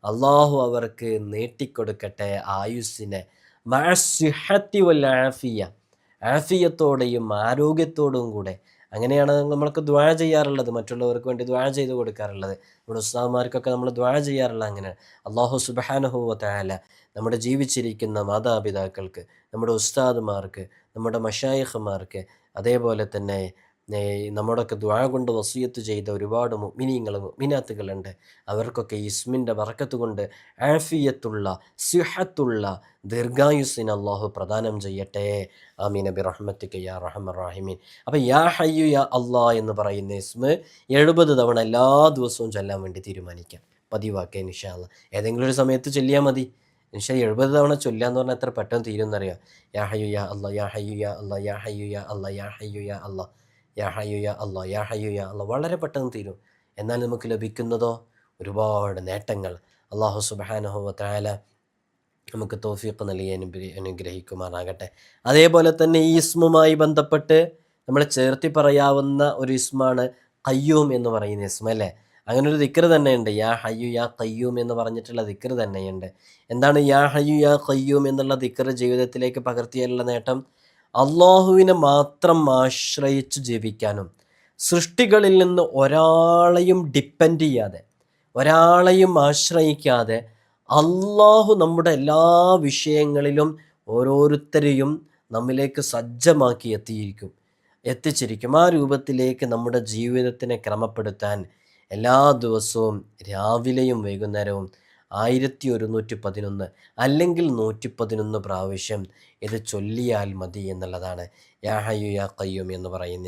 അള്ളാഹു അവർക്ക് നീട്ടിക്കൊടുക്കട്ടെ ആയുസ്സിനെ. മഅസ്സിഹത്തി വൽ ആഫിയ. ആഫിയത്തോടെയും ആരോഗ്യത്തോടും കൂടെ അങ്ങനെയാണ് നമ്മൾക്ക് ദ്വാ ചെയ്യാറുള്ളത് മറ്റുള്ളവർക്ക് വേണ്ടി ദ്വാ ചെയ്ത് കൊടുക്കാറുള്ളത്. നമ്മുടെ ഉസ്താദ്മാർക്കൊക്കെ നമ്മൾ ദ്വാ ചെയ്യാറുള്ള അങ്ങനെ അള്ളാഹു സുബാനഹുവ നമ്മുടെ ജീവിച്ചിരിക്കുന്ന മാതാപിതാക്കൾക്ക് നമ്മുടെ ഉസ്താദ്മാർക്ക് നമ്മുടെ മഷായിഹ്മാർക്ക് അതേപോലെ തന്നെ നമ്മുടെയൊക്കെ ദ്വാ കൊണ്ട് വസീയത്ത് ചെയ്ത ഒരുപാട് മിനിങ്ങൾ മിനാത്തുകളുണ്ട് അവർക്കൊക്കെ ഇസ്മിന്റെ വറക്കത്ത് കൊണ്ട് ആഫിയത്തുള്ള സിഹത്തുള്ള ദീർഘായുസിന് അള്ളാഹു പ്രദാനം ചെയ്യട്ടെ. ആമീൻ. നബി റഹ്മത്തിക്ക് യാ റഹ്മ റാഹിമീൻ. അപ്പോൾ യാ ഹയ്യു യാ അള്ളാ എന്ന് പറയുന്ന ഇസ്മ് എഴുപത് തവണ എല്ലാ ദിവസവും ചൊല്ലാൻ വേണ്ടി തീരുമാനിക്കാം. പതിവാക്കുക നിഷാല്ല ഏതെങ്കിലും ഒരു സമയത്ത് ചൊല്ലിയാൽ മതി. നിഷാ എഴുപത് തവണ ചൊല്ലുക എന്ന് പറഞ്ഞാൽ എത്ര പെട്ടെന്ന് തീരുമെന്നറിയാം? യാ ഹയ്യു യാ അല്ലാ യാ ഹയ്യു യാ അല്ലാ യാ ഹയ്യു യാ അല്ലാ യാ ഹയ്യു യാ അല്ലാ. യാ ഹയ്യു യാ അല്ലാ യാ വളരെ പെട്ടെന്ന് തീരും. എന്നാൽ നമുക്ക് ലഭിക്കുന്നതോ ഒരുപാട് നേട്ടങ്ങൾ. അള്ളാഹു സുബാനഹു താല നമുക്ക് തോഫീഖ് നൽകി അനുഗ്രഹി അനുഗ്രഹിക്കുമാറാകട്ടെ. അതേപോലെ തന്നെ ഈ ഇസ്മുമായി ബന്ധപ്പെട്ട് നമ്മൾ ചേർത്തി പറയാവുന്ന ഒരു ഇസ്മാണ് കയ്യൂം എന്ന് പറയുന്ന ഇസ്മ അല്ലേ? അങ്ങനെ ഒരു ദിക്കർ തന്നെയുണ്ട്. യാ ഹയ്യു യാ കയ്യൂം എന്ന് പറഞ്ഞിട്ടുള്ള ദിക്കർ തന്നെയുണ്ട്. എന്താണ് യാ ഹയ്യു യാ കയ്യൂം എന്നുള്ള ദിക്കർ ജീവിതത്തിലേക്ക് പകർത്തിയാലുള്ള നേട്ടം? അള്ളാഹുവിനെ മാത്രം ആശ്രയിച്ച് ജീവിക്കാനും സൃഷ്ടികളിൽ നിന്ന് ഒരാളെയും ഡിപ്പെൻഡ് ചെയ്യാതെ ഒരാളെയും ആശ്രയിക്കാതെ അള്ളാഹു നമ്മുടെ എല്ലാ വിഷയങ്ങളിലും ഓരോരുത്തരെയും നമ്മിലേക്ക് സജ്ജമാക്കി എത്തിയിരിക്കും. എത്തിച്ചിരിക്കും. ആ രൂപത്തിലേക്ക് നമ്മുടെ ജീവിതത്തിനെ ക്രമപ്പെടുത്താൻ എല്ലാ ദിവസവും രാവിലെയും വൈകുന്നേരവും ആയിരത്തി ഒരുന്നൂറ്റി പതിനൊന്ന് അല്ലെങ്കിൽ നൂറ്റി പതിനൊന്ന് പ്രാവശ്യം ഇത് ചൊല്ലിയാൽ മതി എന്നുള്ളതാണ്. യാ ഹയ്യു യാ കയ്യും എന്ന് പറയുന്ന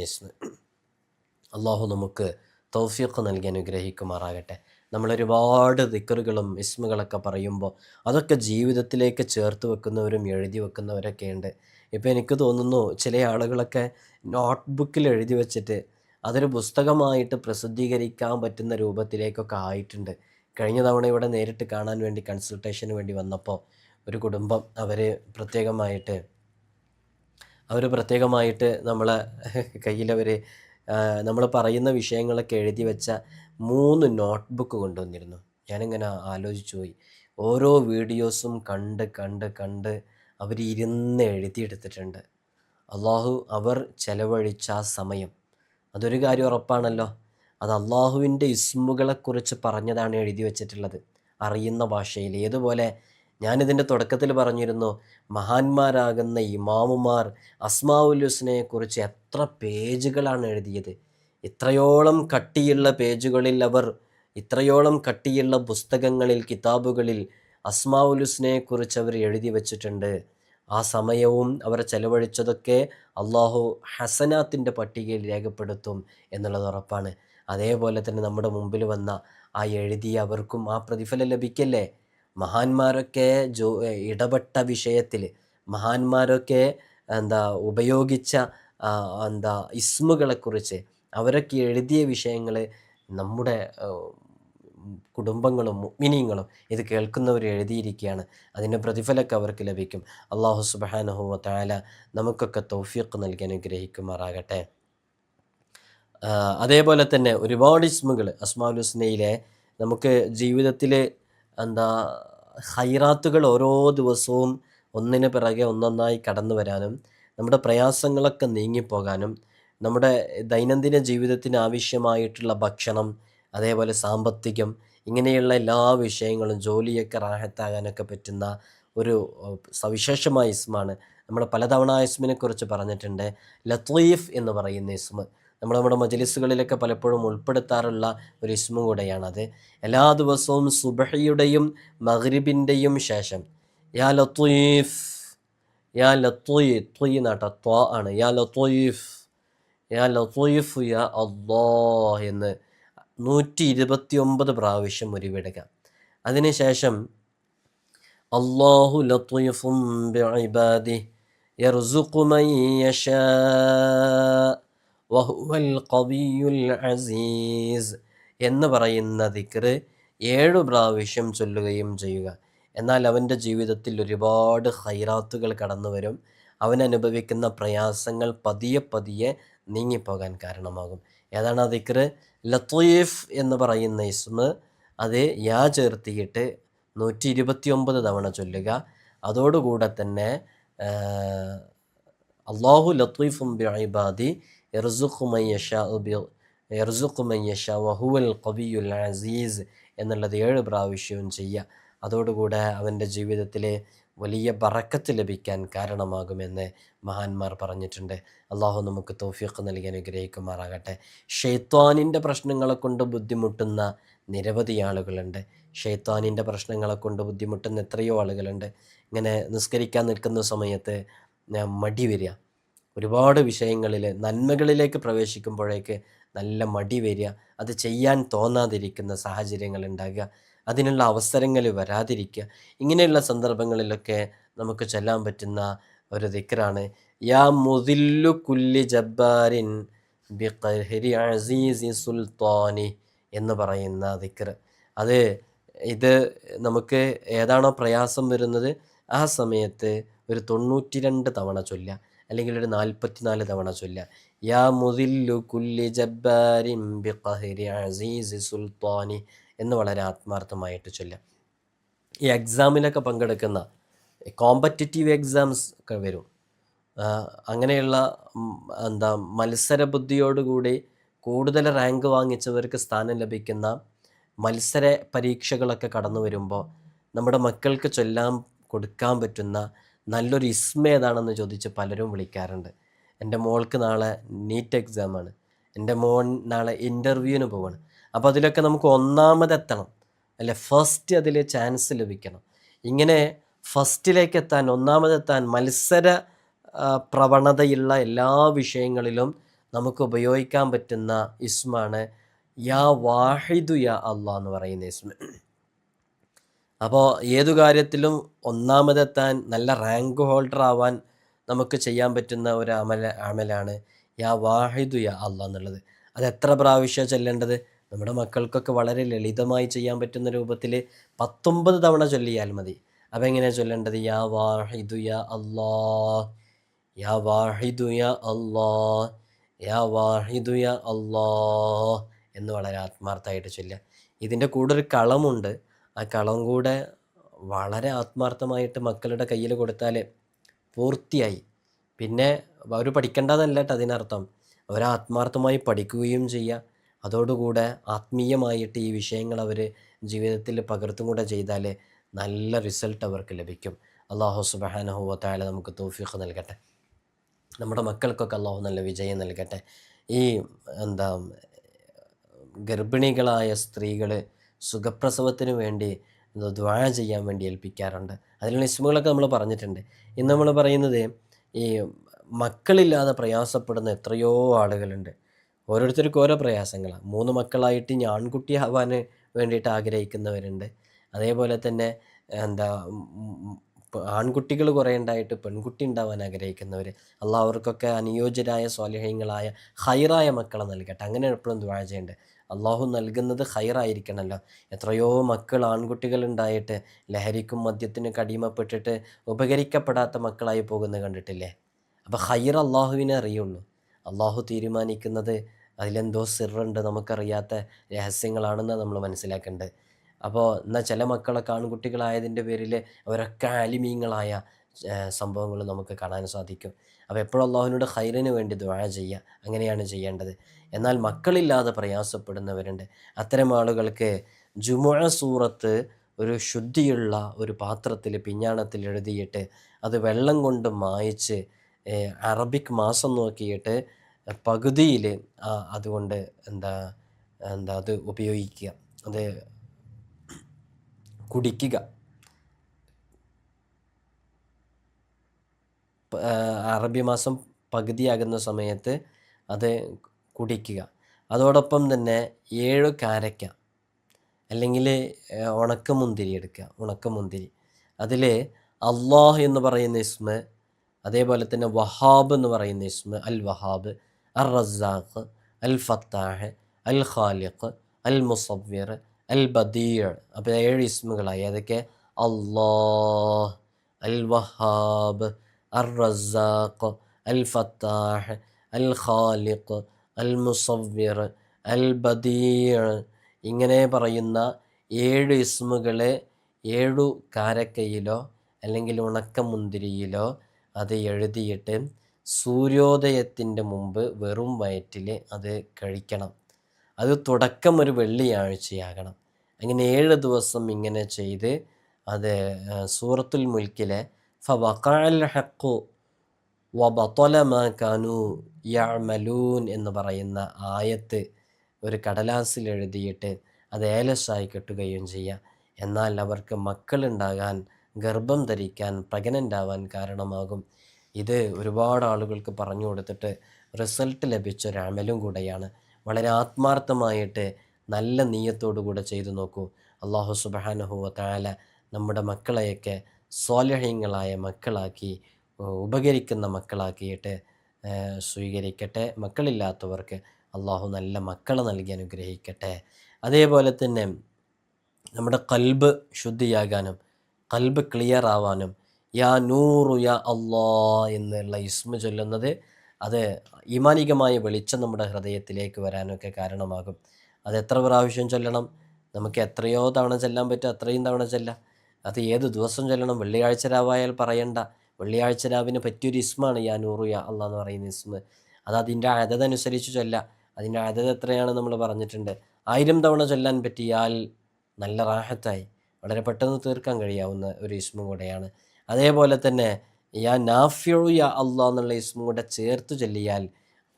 അള്ളാഹു നമുക്ക് തൗഫീഖ് നൽകി അനുഗ്രഹിക്കുമാറാകട്ടെ. നമ്മളൊരുപാട് ദിക്കറുകളും ഇസ്മുകളൊക്കെ പറയുമ്പോൾ അതൊക്കെ ജീവിതത്തിലേക്ക് ചേർത്ത് വെക്കുന്നവരും എഴുതി വെക്കുന്നവരൊക്കെ ഉണ്ട്. ഇപ്പോൾ എനിക്ക് തോന്നുന്നു ചില ആളുകളൊക്കെ നോട്ട്ബുക്കിൽ എഴുതി വെച്ചിട്ട് അതൊരു പുസ്തകമായിട്ട് പ്രസിദ്ധീകരിക്കാൻ പറ്റുന്ന രൂപത്തിലേക്കൊക്കെ ആയിട്ടുണ്ട്. കഴിഞ്ഞ തവണ ഇവിടെ നേരിട്ട് കാണാൻ വേണ്ടി കൺസൾട്ടേഷന് വേണ്ടി വന്നപ്പോൾ ഒരു കുടുംബം അവർ പ്രത്യേകമായിട്ട് അവർ പ്രത്യേകമായിട്ട് നമ്മളെ കയ്യിലവർ നമ്മൾ പറയുന്ന വിഷയങ്ങളൊക്കെ എഴുതി വെച്ച മൂന്ന് നോട്ട്ബുക്ക് കൊണ്ടുവന്നിരുന്നു. ഞാനിങ്ങനെ ആലോചിച്ചു പോയി. ഓരോ വീഡിയോസും കണ്ട് കണ്ട് കണ്ട് അവർ ഇരുന്ന് എഴുതിയെടുത്തിട്ടുണ്ട്. അള്ളാഹു അവർ ചെലവഴിച്ച ആ സമയം. അതൊരു കാര്യം ഉറപ്പാണല്ലോ. അത് അള്ളാഹുവിന്റെ ഇസ്മുകളെക്കുറിച്ച് പറഞ്ഞതാണ് എഴുതി വെച്ചിട്ടുള്ളത്. അറിയുന്ന ഭാഷയിൽ. ഏതുപോലെ ഞാനിതിന്റെ തുടക്കത്തിൽ പറഞ്ഞിരുന്നു മഹാന്മാരാകുന്ന ഇമാമുമാർ അസ്മാവുൽ ഹുസ്നയെക്കുറിച്ച് എത്ര പേജുകളാണ് എഴുതിയത്. ഇത്രയോളം കട്ടിയുള്ള പേജുകളിൽ അവർ ഇത്രയോളം കട്ടിയുള്ള പുസ്തകങ്ങളിൽ കിതാബുകളിൽ അസ്മാവുൽ ഹുസ്നയെക്കുറിച്ച് അവർ എഴുതി വച്ചിട്ടുണ്ട്. ആ സമയവും അവർ ചെലവഴിച്ചതൊക്കെ അള്ളാഹു ഹസനാത്തിന്റെ പട്ടികയിൽ രേഖപ്പെടുത്തും എന്നുള്ളത് ഉറപ്പാണ്. അതേപോലെ തന്നെ നമ്മുടെ മുമ്പിൽ വന്ന ആ എഴുതിയ അവർക്കും ആ പ്രതിഫലം ലഭിക്കല്ലേ? മഹാന്മാരൊക്കെ ജോ ഇടപെട്ട വിഷയത്തിൽ മഹാന്മാരൊക്കെ എന്താ ഉപയോഗിച്ച എന്താ ഇസ്മുകളെക്കുറിച്ച് അവരൊക്കെ എഴുതിയ വിഷയങ്ങൾ നമ്മുടെ കുടുംബങ്ങളും മിനിങ്ങളും ഇത് കേൾക്കുന്നവർ എഴുതിയിരിക്കുകയാണ് അതിന്റെ പ്രതിഫലമൊക്കെ അവർക്ക് ലഭിക്കും. അള്ളാഹു സുബാനഹുവ താല നമുക്കൊക്കെ തൗഫീഖ് നൽകി അനുഗ്രഹിക്കുമാറാകട്ടെ. അതേപോലെ തന്നെ ഒരുപാട് ഇസ്മുകൾ അസ്മാഉൽ ഹുസ്നയിലെ നമുക്ക് ജീവിതത്തിൽ എന്താ ഹൈറാത്തുകൾ ഓരോ ദിവസവും ഒന്നിന് പിറകെ ഒന്നൊന്നായി കടന്നു വരാനും നമ്മുടെ പ്രയാസങ്ങളൊക്കെ നീങ്ങിപ്പോകാനും നമ്മുടെ ദൈനംദിന ജീവിതത്തിന് ആവശ്യമായിട്ടുള്ള ഭക്ഷണം അതേപോലെ സാമ്പത്തികം ഇങ്ങനെയുള്ള എല്ലാ വിഷയങ്ങളും ജോലിയൊക്കെ റാഹത്താകാനൊക്കെ പറ്റുന്ന ഒരു സവിശേഷമായ ഇസ്മാണ്. നമ്മൾ പലതവണ ഇസ്മിനെ കുറിച്ച് പറഞ്ഞിട്ടുണ്ട്. ലത്തീഫ് എന്ന് പറയുന്ന ഇസ്മ. നമ്മൾ നമ്മുടെ മജലിസുകളിലൊക്കെ പലപ്പോഴും ഉൾപ്പെടുത്താറുള്ള ഒരു ഇസ്മു കൂടെയാണത് എല്ലാ ദിവസവും സുബഹയുടെയും മഹ്രിബിന്റെയും ശേഷം യാ ലത്തീഫ് യാ ലത്തുയി ത്വയ് നാട്ട ത്വ ആണ്. യാ ലത്തോയിഫ് യാ ലത്തോയിഫ് യാ അള്ളാ എന്ന് നൂറ്റി ഇരുപത്തി ഒമ്പത് പ്രാവശ്യം ഉരുവിടുക അതിനുശേഷം അള്ളാഹു ലത്തുഫും ബിഇബാദി വഹുവൽ കവിയുൽ അസീസ് എന്ന് പറയുന്ന ദിക്റ് ഏഴു പ്രാവശ്യം ചൊല്ലുകയും ചെയ്യുക. എന്നാൽ അവന്റെ ജീവിതത്തിൽ ഒരുപാട് ഹൈറാത്തുകൾ കടന്നു വരും. അവൻ അനുഭവിക്കുന്ന പ്രയാസങ്ങൾ പതിയെ പതിയെ നീങ്ങിപ്പോകാൻ കാരണമാകും. ഏതാണ് ആ ദിക്റ്? ലത്തീഫ് എന്ന് പറയുന്ന ഇസ്മ് അത് യാ ചേർത്തിയിട്ട് നൂറ്റി ഇരുപത്തി ഒമ്പത് തവണ ചൊല്ലുക. അതോടുകൂടെ തന്നെ അള്ളാഹു ലത്തീഫും ബിബാദി എർസുഖുമയ്യഷ വഹുവൽ കബിയുൽ അസീസ് എന്നുള്ളത് ഏഴ് പ്രാവശ്യവും ചെയ്യുക അതോടുകൂടെ അവന്റെ ജീവിതത്തിലെ വലിയ ബറക്കത്ത് ലഭിക്കാൻ കാരണമാകുമെന്ന് മഹാന്മാർ പറഞ്ഞിട്ടുണ്ട്. അള്ളാഹു നമുക്ക് തോഫിയൊക്കെ നൽകി അനുഗ്രഹിക്കുമാറാകട്ടെ. ഷെയ്ത്വാനിന്റെ പ്രശ്നങ്ങളെ കൊണ്ട് ബുദ്ധിമുട്ടുന്ന നിരവധി ആളുകളുണ്ട്. ഷെയ്ത്വാനിന്റെ പ്രശ്നങ്ങളെ കൊണ്ട് ബുദ്ധിമുട്ടുന്ന എത്രയോ ആളുകളുണ്ട്. ഇങ്ങനെ നിസ്കരിക്കാൻ നിൽക്കുന്ന സമയത്ത് മടി വരിക. ഒരുപാട് വിഷയങ്ങളിൽ നന്മകളിലേക്ക് പ്രവേശിക്കുമ്പോഴേക്ക് നല്ല മടി വരിക അത് ചെയ്യാൻ തോന്നാതിരിക്കുന്ന സാഹചര്യങ്ങൾ ഉണ്ടാകുക അതിനുള്ള അവസരങ്ങൾ വരാതിരിക്കുക ഇങ്ങനെയുള്ള സന്ദർഭങ്ങളിലൊക്കെ നമുക്ക് ചെല്ലാൻ പറ്റുന്ന ഒരു ദിക്റാണ്. യാ മുതില്ലു കുല്ലി ജബ്ബാരിൻ ബിഖഹരി അസീസി സുൽത്താനി എന്ന് പറയുന്ന ദിക്കർ അത് ഇത് നമുക്ക് ഏതാണോ പ്രയാസം വരുന്നത് ആ സമയത്ത് ഒരു തൊണ്ണൂറ്റി രണ്ട് തവണ ചൊല്ലുക. അല്ലെങ്കിൽ ഒരു നാൽപ്പത്തിനാല് തവണ ചൊല്ലുക യാ മുദില്ലു കുല്ലി ജബ്ബാരിൻ ബിഖഹരി അസീസ് സുൽത്താനി എന്ന് വളരെ ആത്മാർത്ഥമായിട്ട് ചൊല്ലുക ഈ എക്സാമിനൊക്കെ പങ്കെടുക്കുന്ന കോമ്പറ്റിറ്റീവ് എക്സാംസ് ഒക്കെ വരും. അങ്ങനെയുള്ള എന്താ മത്സര ബുദ്ധിയോടുകൂടി കൂടുതൽ റാങ്ക് വാങ്ങിച്ചവർക്ക് സ്ഥാനം ലഭിക്കുന്ന മത്സര പരീക്ഷകളൊക്കെ കടന്നു വരുമ്പോൾ നമ്മുടെ മക്കൾക്ക് ചൊല്ലാൻ കൊടുക്കാൻ പറ്റുന്ന നല്ലൊരു ഇസ്മ ഏതാണെന്ന് ചോദിച്ച് പലരും വിളിക്കാറുണ്ട്. എന്റെ മോൾക്ക് നാളെ നീറ്റ് എക്സാമാണ് എന്റെ മോൻ നാളെ ഇന്റർവ്യൂവിന് പോവാണ്. അപ്പോൾ അതിലൊക്കെ നമുക്ക് ഒന്നാമതെത്തണം അല്ലെ ഫസ്റ്റ് അതിൽ ചാൻസ് ലഭിക്കണം. ഇങ്ങനെ ഫസ്റ്റിലേക്ക് എത്താൻ ഒന്നാമതെത്താൻ മത്സര പ്രവണതയുള്ള എല്ലാ വിഷയങ്ങളിലും നമുക്ക് ഉപയോഗിക്കാൻ പറ്റുന്ന ഇസ്മാണ് യാ വാഹിദു യാ അള്ളാഹ് എന്ന് പറയുന്ന ഇസ്മ. അപ്പോൾ ഏതു കാര്യത്തിലും ഒന്നാമതെത്താൻ നല്ല റാങ്ക് ഹോൾഡർ ആവാൻ നമുക്ക് ചെയ്യാൻ പറ്റുന്ന ഒരു അമല അമലാണ് യാ വാഹിദു യാ അല്ല എന്നുള്ളത്. അത് എത്ര പ്രാവശ്യം ചെല്ലേണ്ടത്? നമ്മുടെ മക്കൾക്കൊക്കെ വളരെ ലളിതമായി ചെയ്യാൻ പറ്റുന്ന രൂപത്തിൽ പത്തൊമ്പത് തവണ ചൊല്ലിയാൽ മതി. അപ്പം എങ്ങനെയാണ് ചൊല്ലേണ്ടത്? യാ വാഹിദു യാ അള്ളാ യാ വാഹിദു യാ അള്ളാ യാ വാഹിദു യാ അള്ളാ എന്ന് വളരെ ആത്മാർത്ഥമായിട്ട് ചൊല്ലുക. ഇതിന്റെ കൂടെ ഒരു കളമുണ്ട്. ആ കളം കൂടെ വളരെ ആത്മാർത്ഥമായിട്ട് മക്കളുടെ കയ്യിൽ കൊടുത്താൽ പൂർത്തിയായി. പിന്നെ അവർ പഠിക്കേണ്ടതല്ല അതിനർത്ഥം. അവർ ആത്മാർത്ഥമായി പഠിക്കുകയും ചെയ്യുക അതോടുകൂടെ ആത്മീയമായിട്ട് ഈ വിഷയങ്ങൾ അവർ ജീവിതത്തിൽ പകർത്തും കൂടെ ചെയ്താൽ നല്ല റിസൾട്ട് അവർക്ക് ലഭിക്കും. അള്ളാഹു സുബാനഹുവത്തായ നമുക്ക് തോഫീഖ് നൽകട്ടെ. നമ്മുടെ മക്കൾക്കൊക്കെ അള്ളാഹു നല്ല വിജയം നൽകട്ടെ. ഈ എന്താ ഗർഭിണികളായ സ്ത്രീകൾ സുഖപ്രസവത്തിന് വേണ്ടി ദ്വാഴ ചെയ്യാൻ വേണ്ടി ഏൽപ്പിക്കാറുണ്ട്. അതിലുള്ള ഇസ്മുകളൊക്കെ നമ്മൾ പറഞ്ഞിട്ടുണ്ട്. ഇന്ന് നമ്മൾ പറയുന്നത് ഈ മക്കളില്ലാതെ പ്രയാസപ്പെടുന്ന എത്രയോ ആളുകളുണ്ട്. ഓരോരുത്തർക്കും ഓരോ പ്രയാസങ്ങളാണ് മൂന്ന് മക്കളായിട്ട് ഇനി ആൺകുട്ടിയാവാൻ വേണ്ടിയിട്ട് ആഗ്രഹിക്കുന്നവരുണ്ട്. അതേപോലെ തന്നെ എന്താ ആൺകുട്ടികൾ കുറേ ഉണ്ടായിട്ട് പെൺകുട്ടി ഉണ്ടാവാൻ ആഗ്രഹിക്കുന്നവർ അള്ളാഹ് അവർക്കൊക്കെ അനുയോജ്യരായ സ്വാലിഹ്യങ്ങളായ ഹൈറായ മക്കളെ നൽകട്ടെ. അങ്ങനെ എപ്പോഴും ദ്വാഴ ചെയ്യേണ്ടത് അള്ളാഹു നൽകുന്നത് ഹൈറായിരിക്കണമല്ലോ എത്രയോ മക്കൾ ആൺകുട്ടികൾ ഉണ്ടായിട്ട് ലഹരിക്കും മദ്യത്തിനും കടിമപ്പെട്ടിട്ട് ഉപകരിക്കപ്പെടാത്ത മക്കളായി പോകുന്നത് കണ്ടിട്ടില്ലേ? അപ്പോൾ ഹൈർ അള്ളാഹുവിനെ അറിയുള്ളൂ. അള്ളാഹു തീരുമാനിക്കുന്നത് അതിലെന്തോ സിറുണ്ട് നമുക്കറിയാത്ത രഹസ്യങ്ങളാണെന്ന് നമ്മൾ മനസ്സിലാക്കേണ്ടത്. അപ്പോൾ എന്നാൽ ചില മക്കളൊക്കെ ആൺകുട്ടികളായതിന്റെ പേരിൽ അവരൊക്കെ ആലിമീങ്ങളായ സംഭവങ്ങൾ നമുക്ക് കാണാൻ സാധിക്കും. അപ്പോൾ എപ്പോഴും അള്ളാഹുവിനോട് ഹൈറിന് വേണ്ടി ദ്വാഴ ചെയ്യുക. അങ്ങനെയാണ് ചെയ്യേണ്ടത്. എന്നാൽ മക്കളില്ലാതെ പ്രയാസപ്പെടുന്നവരുണ്ട്. അത്തരം ആളുകൾക്ക് ജുമുഅ സൂറത്ത് ഒരു ശുദ്ധിയുള്ള ഒരു പാത്രത്തിൽ പിഞ്ഞാണത്തിൽ എഴുതിയിട്ട് അത് വെള്ളം കൊണ്ട് മായച്ച് അറബിക് മാസം നോക്കിയിട്ട് പകുതിയിൽ അതുകൊണ്ട് എന്താ എന്താ അത് ഉപയോഗിക്കുക. അത് കുടിക്കുക പ- ആ, അറബി മാസം പകുതിയാകുന്ന സമയത്ത് അത് കുടിക്കുക. അതോടൊപ്പം തന്നെ ഏഴ് കാരക്ക അല്ലെങ്കിൽ ഉണക്കമുന്തിരി എടുക്കുക. ഉണക്കമുന്തിരി. അതിൽ അള്ളാഹ് എന്ന് പറയുന്ന ഇസ്മ അതേപോലെ തന്നെ വഹാബ് എന്ന് പറയുന്ന ഇസ്മ അൽ വഹാബ് അൽ റസാഖ് അൽ ഫത്താഹ് അൽ ഖാലിഖ് അൽ മുസവ്വിർ അൽ ബദീർ അപ്പോൾ ഏഴ് ഇസ്മുകളായി. അതൊക്കെ അള്ളാഹ് അൽ വഹാബ് അർ റസാഖ് അൽ ഫത്താഹ് അൽ ഖാലിഖ് അൽ മുസവ്വിർ അൽ ബദീർ ഇങ്ങനെ പറയുന്ന ഏഴ് ഇസ്മുകളെ ഏഴു കാരക്കയിലോ അല്ലെങ്കിൽ ഉണക്കമുന്തിരിയിലോ അത് എഴുതിയിട്ട് സൂര്യോദയത്തിന്റെ മുമ്പ് വെറും വയറ്റിൽ അത് കഴിക്കണം. അത് തുടക്കം ഒരു വെള്ളിയാഴ്ചയാകണം. അങ്ങനെ ഏഴ് ദിവസം ഇങ്ങനെ ചെയ്ത് അത് സൂറത്തുൽ മുൽക്കിലെ ഫവഖഅൽ ഹക്കു വബത്തല മാ കാനു യഅമലൂൻ എന്ന് പറയുന്ന ആയത്ത് ഒരു കടലാസിൽ എഴുതിയിട്ട് അത് ഏലസായി കെട്ടുകയും ചെയ്യുക എന്നാൽ അവർക്ക് മക്കളുണ്ടാകാൻ ഗർഭം ധരിക്കാൻ പ്രഗ്നന്റ് ആവാൻ കാരണമാകും. ഇത് ഒരുപാട് ആളുകൾക്ക് പറഞ്ഞു കൊടുത്തിട്ട് റിസൾട്ട് ലഭിച്ച ഒരു അമലും കൂടെയാണ്. വളരെ ആത്മാർത്ഥമായിട്ട് നല്ല നീയത്തോടു കൂടെ ചെയ്തു നോക്കൂ. അള്ളാഹു സുബാനഹുവ താല നമ്മുടെ മക്കളെയൊക്കെ സ്വാലഹ്യങ്ങളായ മക്കളാക്കി ഉപകരിക്കുന്ന മക്കളാക്കിയിട്ട് സ്വീകരിക്കട്ടെ. മക്കളില്ലാത്തവർക്ക് അള്ളാഹു നല്ല മക്കളെ നൽകി അനുഗ്രഹിക്കട്ടെ. അതേപോലെ തന്നെ നമ്മുടെ കൽബ് ശുദ്ധിയാകാനും കൽബ് ക്ലിയർ ആവാനും യാ നൂറു യാ അള്ളാ എന്നുള്ള ഇസ്മ ചൊല്ലുന്നത് അത് ഈമാനികമായ വെളിച്ചം നമ്മുടെ ഹൃദയത്തിലേക്ക് വരാനൊക്കെ കാരണമാകും. അത് എത്ര പ്രാവശ്യം ചൊല്ലണം? നമുക്ക് എത്രയോ തവണ ചെല്ലാൻ പറ്റും അത്രയും തവണ ചെല്ലാം. അത് ഏത് ദിവസം ചൊല്ലണം? വെള്ളിയാഴ്ച രാവായാൽ പറയണ്ട. വെള്ളിയാഴ്ച രാവിന് പറ്റിയൊരു ഇസ്മാണ് യാ നൂറു യാ എന്ന് പറയുന്ന ഇസ്മ. അത് അതിന്റെ അതനുസരിച്ച് ചൊല്ല. അതിന്റെ അതത് എത്രയാണ് നമ്മൾ പറഞ്ഞിട്ടുണ്ട്. ആയിരം തവണ ചൊല്ലാൻ പറ്റിയാൽ നല്ല റാഹത്തായി. വളരെ പെട്ടെന്ന് തീർക്കാൻ കഴിയാവുന്ന ഒരു ഇസ്മ കൂടെയാണ്. അതേപോലെ തന്നെ യാ നാഫ്യു യാ അള്ളാ എന്നുള്ള ഇസ്മ കൂടെ ചേർത്ത് ചൊല്ലിയാൽ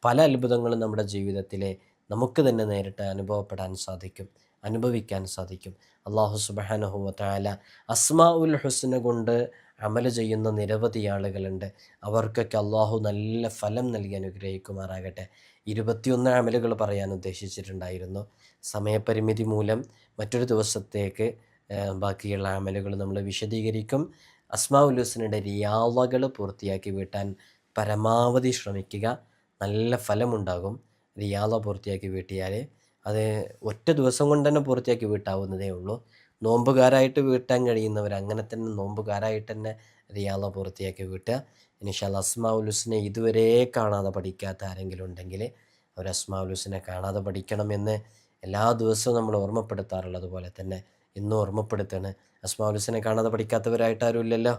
പല അത്ഭുതങ്ങളും നമ്മുടെ ജീവിതത്തിലെ നമുക്ക് തന്നെ നേരിട്ട് അനുഭവപ്പെടാൻ സാധിക്കും. അനുഭവിക്കാൻ സാധിക്കും. അള്ളാഹു സുബാനഹുവല അസ്മാ ഉൽ ഹുസ്ന കൊണ്ട് അമൽ ചെയ്യുന്ന നിരവധി ആളുകളുണ്ട്. അവർക്കൊക്കെ അള്ളാഹു നല്ല ഫലം നൽകി അനുഗ്രഹിക്കുമാറാകട്ടെ. ഇരുപത്തിയൊന്ന് അമലുകൾ പറയാൻ ഉദ്ദേശിച്ചിട്ടുണ്ടായിരുന്നു. സമയപരിമിതി മൂലം മറ്റൊരു ദിവസത്തേക്ക് ബാക്കിയുള്ള അമലുകൾ നമ്മൾ വിശദീകരിക്കും. അസ്മാ ഉൽ ഹുസ്നയുടെ റിയാവകൾ പൂർത്തിയാക്കി വീട്ടാൻ പരമാവധി ശ്രമിക്കുക. നല്ല ഫലമുണ്ടാകും. റിയാള പൂർത്തിയാക്കി വീട്ടിയാൽ അത് ഒറ്റ ദിവസം കൊണ്ട് തന്നെ പൂർത്തിയാക്കി വീട്ടാവുന്നതേ ഉള്ളൂ. നോമ്പുകാരായിട്ട് വീട്ടാൻ കഴിയുന്നവർ അങ്ങനെ തന്നെ നോമ്പുകാരായിട്ട് തന്നെ റിയാള പൂർത്തിയാക്കി വീട്ടുക. ഇനിഷാൽ അസ്മാഉൽ ഹുസ്നെ ഇതുവരെ കാണാതെ പഠിക്കാത്ത ആരെങ്കിലും ഉണ്ടെങ്കിൽ അവർ അസ്മാഉൽ ഹുസ്നെ കാണാതെ പഠിക്കണമെന്ന് എല്ലാ ദിവസവും നമ്മൾ ഓർമ്മപ്പെടുത്താറുള്ളത് പോലെ തന്നെ ഇന്നും ഓർമ്മപ്പെടുത്തുകയാണ്. അസ്മാഉൽ ഹുസ്നെ കാണാതെ പഠിക്കാത്തവരായിട്ട് ആരും ഇല്ലല്ലോ.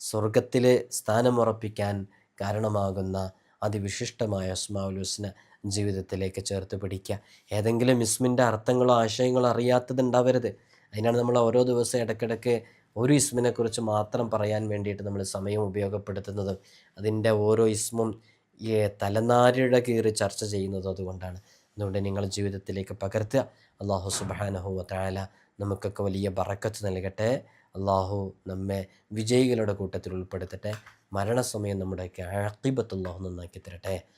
സ്വർഗത്തിൽ സ്ഥാനമുറപ്പിക്കാൻ കാരണമാകുന്ന അതിവിശിഷ്ടമായ അസ്മാഉൽ ഹുസ്ന ജീവിതത്തിലേക്ക് ചേർത്ത് പിടിക്കുക. ഏതെങ്കിലും ഇസ്മിന്റെ അർത്ഥങ്ങളോ ആശയങ്ങളോ അറിയാത്തതുണ്ടാവരുത് അതിനാണ് നമ്മൾ ഓരോ ദിവസം ഇടയ്ക്കിടയ്ക്ക് ഒരു ഇസ്മിനെക്കുറിച്ച് മാത്രം പറയാൻ വേണ്ടിയിട്ട് നമ്മൾ സമയം ഉപയോഗപ്പെടുത്തുന്നത്. അതിന്റെ ഓരോ ഇസ്മും ഈ തലനാരിഴ കീറി ചർച്ച ചെയ്യുന്നത് അതുകൊണ്ടാണ്. അതുകൊണ്ട് നിങ്ങൾ ജീവിതത്തിലേക്ക് പകർത്തുക. അള്ളാഹു സുബാനഹു താല നമുക്കൊക്കെ വലിയ ബറക്കത്ത് നൽകട്ടെ. അള്ളാഹു നമ്മെ വിജയികളുടെ കൂട്ടത്തിൽ ഉൾപ്പെടുത്തട്ടെ. മരണസമയം നമ്മുടെയൊക്കെ അക്കിബത്തുള്ളാഹു നന്നാക്കി തരട്ടെ